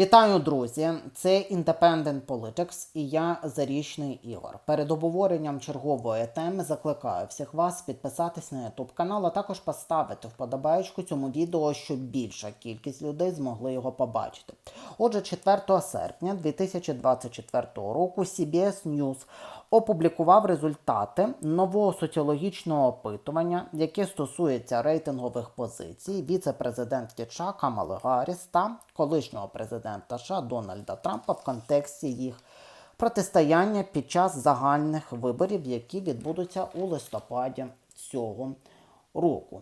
Вітаю, друзі! Це Independent Politics і я Зарічний Ігор. Перед обговоренням чергової теми закликаю всіх вас підписатись на YouTube канал, а також поставити вподобаєчку цьому відео, щоб більша кількість людей змогли його побачити. Отже, 4 серпня 2024 року CBS News опублікував результати нового соціологічного опитування, яке стосується рейтингових позицій віце-президентки США Камали Гарріс та колишнього президента США Дональда Трампа в контексті їх протистояння під час загальних виборів, які відбудуться у листопаді цього року.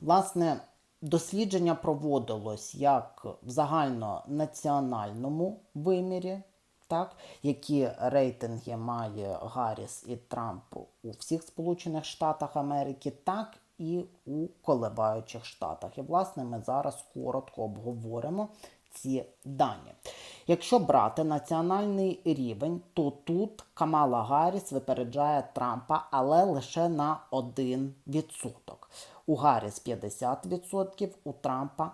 Власне, дослідження проводилось як в загальнонаціональному вимірі, так, які рейтинги має Гарріс і Трамп у всіх Сполучених Штатах Америки, так і у коливаючих штатах. І, власне, ми зараз коротко обговоримо ці дані. Якщо брати національний рівень, то тут Камала Гарріс випереджає Трампа, але лише на 1%. У Гарріс 50%, у Трампа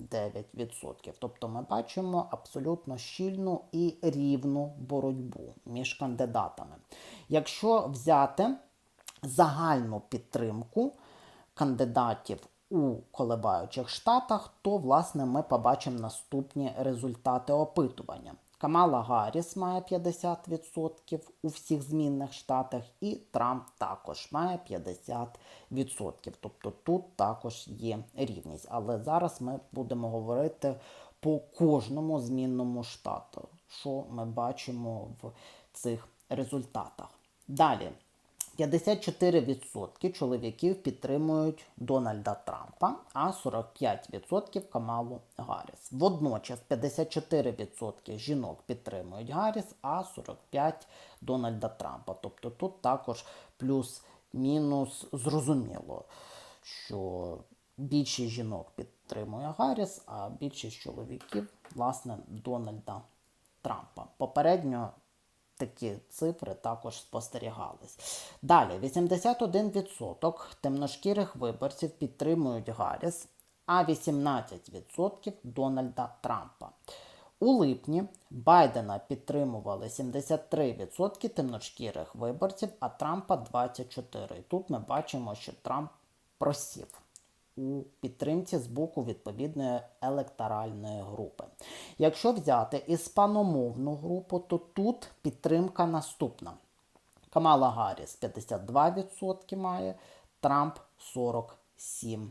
49%. Тобто ми бачимо абсолютно щільну і рівну боротьбу між кандидатами. Якщо взяти загальну підтримку кандидатів у коливаючих штатах, то власне ми побачимо наступні результати опитування. Камала Гарріс має 50% у всіх змінних штатах, і Трамп також має 50%. Тобто тут також є рівність. Але зараз ми будемо говорити по кожному змінному штату, що ми бачимо в цих результатах. Далі. 54% чоловіків підтримують Дональда Трампа, а 45% Камалу Гарріс. Водночас 54% жінок підтримують Гарріс, а 45% Дональда Трампа. Тобто тут також плюс-мінус зрозуміло, що більшість жінок підтримує Гарріс, а більшість чоловіків, власне, Дональда Трампа. Попередньо такі цифри також спостерігались. Далі 81% темношкірих виборців підтримують Гарріс, а 18% Дональда Трампа. У липні Байдена підтримували 73% темношкірих виборців, а Трампа 24%. І тут ми бачимо, що Трамп просів у підтримці з боку відповідної електоральної групи. Якщо взяти іспаномовну групу, то тут підтримка наступна. Камала Гарріс 52% має, Трамп 47%.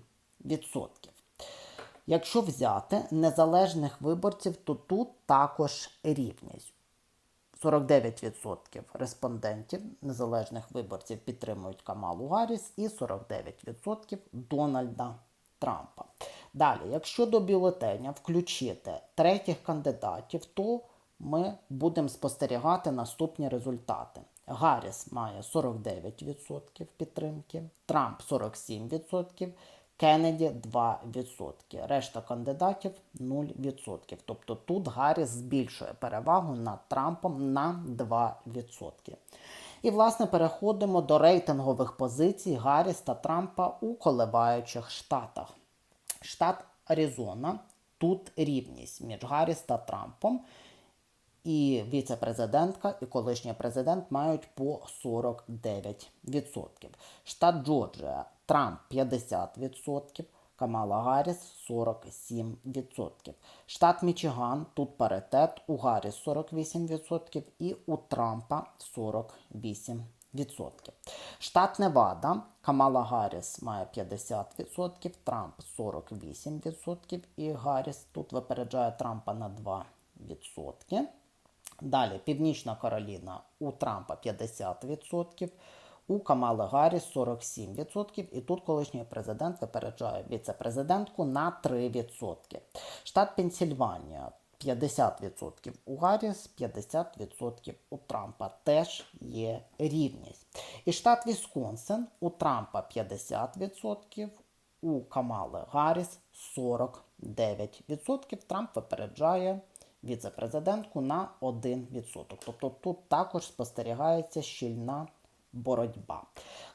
Якщо взяти незалежних виборців, то тут також рівність. 49% респондентів незалежних виборців підтримують Камалу Гарріс і 49% Дональда Трампа. Далі, якщо до бюлетеня включити третіх кандидатів, то ми будемо спостерігати наступні результати. Гарріс має 49% підтримки, Трамп 47%. Кеннеді 2%. Решта кандидатів 0%. Тобто тут Гарріс збільшує перевагу над Трампом на 2%. І, власне, переходимо до рейтингових позицій Гарріс та Трампа у коливаючих штатах. Штат Аризона. Тут рівність між Гарріс та Трампом. І віце-президентка, і колишній президент мають по 49%. Штат Джорджія Трамп 50%, Камала Гарріс 47%. Штат Мічиган, тут паритет, у Гарріс 48% і у Трампа 48%. Штат Невада, Камала Гарріс має 50%, Трамп 48% і Гарріс тут випереджає Трампа на 2%. Далі Північна Кароліна у Трампа 50%, у Камали Гарріс 47%. І тут колишній президент випереджає віце-президентку на 3%. Штат Пенсільванія 50% у Гарріс, 50% у Трампа. Теж є рівність. І штат Вісконсин у Трампа 50%, у Камали Гарріс 49%. Трамп випереджає віце-президентку на 1%. Тобто тут також спостерігається щільна боротьба.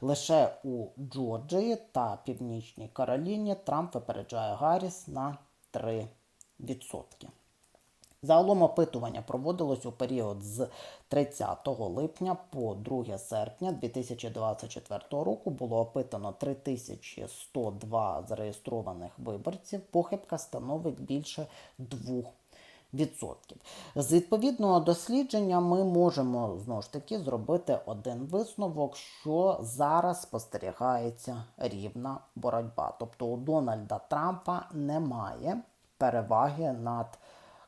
Лише у Джорджії та Північній Кароліні Трамп випереджає Гарріс на 3%. Загалом опитування проводилось у період з 30 липня по 2 серпня 2024 року. Було опитано 3102 зареєстрованих виборців. Похибка становить більше 2%. З відповідного дослідження ми можемо знову ж таки зробити один висновок, що зараз спостерігається рівна боротьба. Тобто у Дональда Трампа немає переваги над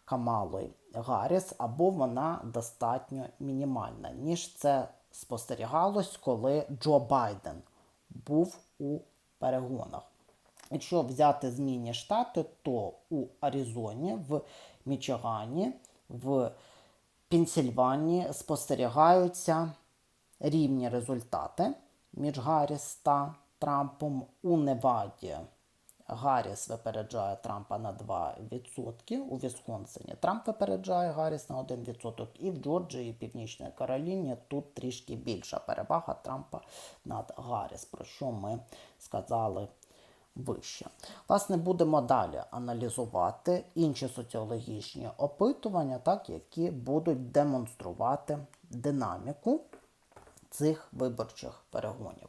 Камалою Гарріс, або вона достатньо мінімальна, ніж це спостерігалось, коли Джо Байден був у перегонах. Якщо взяти змінні штати, то у Аризоні, в Мічигані, в Пенсільванії спостерігаються рівні результати між Гарріс та Трампом. У Неваді Гарріс випереджає Трампа на 2%, у Вісконсині Трамп випереджає Гарріс на 1%, і в Джорджії і Північній Кароліні тут трішки більша перевага Трампа над Гарріс, про що ми сказали вище. Власне, будемо далі аналізувати інші соціологічні опитування, так, які будуть демонструвати динаміку цих виборчих перегонів.